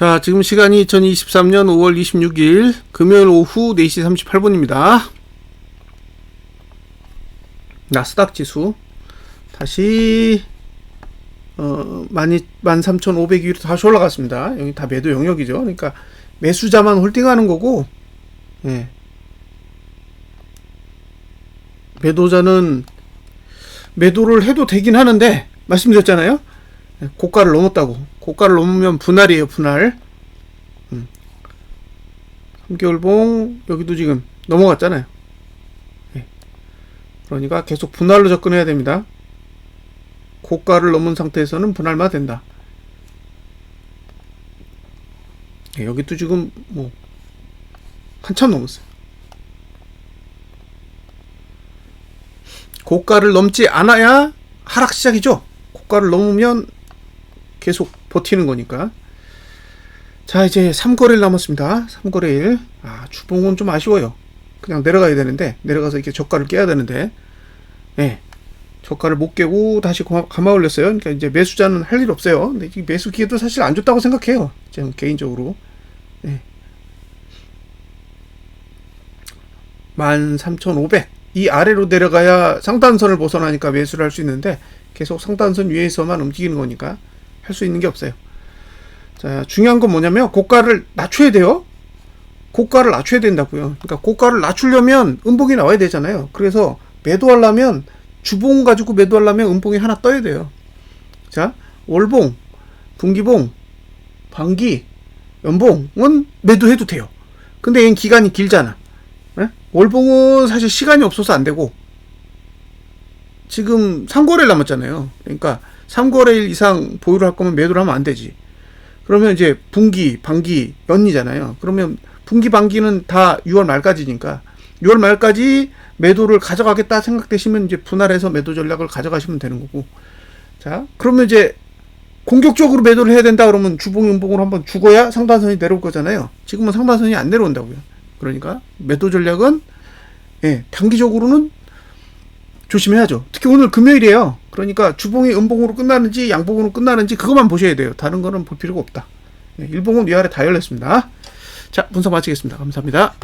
자, 지금 시간이 2023년 5월 26일 금요일 오후 4시 38분입니다. 나스닥 지수 다시 어, 13,500 위로 다시 올라갔습니다. 여기 다 매도 영역이죠. 그러니까 매수자만 홀딩하는 거고 예. 매도자는 매도를 해도 되긴 하는데 말씀드렸잖아요. 예, 고가를 넘었다고. 고가를 넘으면 분할이에요, 분할. 음. 3개월봉 여기도 지금 넘어갔잖아요. 예. 그러니까 계속 분할로 접근해야 됩니다. 고가를 넘은 상태에서는 분할만 된다. 예, 여기도 지금 뭐 한참 넘었어요. 고가를 넘지 않아야 하락 시작이죠. 고가를 넘으면 계속 버티는 거니까. 자, 이제 3거래일 남았습니다. 3거래일. 아, 주봉은 좀 아쉬워요. 그냥 내려가야 되는데, 내려가서 이렇게 저가를 깨야 되는데, 예. 저가를 못 깨고 다시 가- 감아 올렸어요. 그러니까 이제 매수자는 할 일 없어요. 근데 이 매수 기회도 사실 안 좋다고 생각해요. 저는 개인적으로. 예. 13,500. 이 아래로 내려가야 상단선을 벗어나니까 매수를 할 수 있는데 계속 상단선 위에서만 움직이는 거니까 할 수 있는 게 없어요. 자, 중요한 건 뭐냐면 고가를 낮춰야 돼요. 고가를 낮춰야 된다고요. 그러니까 고가를 낮추려면 음봉이 나와야 되잖아요. 그래서 매도하려면 주봉 가지고 매도하려면 음봉이 하나 떠야 돼요. 자, 월봉, 분기봉, 반기, 연봉은 매도해도 돼요. 근데 얘는 기간이 길잖아. 예? 월봉은 사실 시간이 없어서 안 되고 지금 3거래일 남았잖아요. 그러니까 3거래일 이상 보유를 할 거면 매도를 하면 안 되지. 그러면 이제 분기, 반기, 연이잖아요. 그러면 분기, 반기는 다 6월 말까지니까 6월 말까지 매도를 가져가겠다 생각되시면 이제 분할해서 매도 전략을 가져가시면 되는 거고. 자, 그러면 이제 공격적으로 매도를 해야 된다 그러면 주봉, 연봉을 한번 죽어야 상단선이 내려올 거잖아요. 지금은 상단선이 안 내려온다고요. 그러니까 매도 전략은 예, 단기적으로는 조심해야죠. 특히 오늘 금요일이에요. 그러니까 주봉이 음봉으로 끝나는지 양봉으로 끝나는지 그것만 보셔야 돼요. 다른 거는 볼 필요가 없다. 예, 일봉은 위아래 다 열렸습니다. 자, 분석 마치겠습니다. 감사합니다.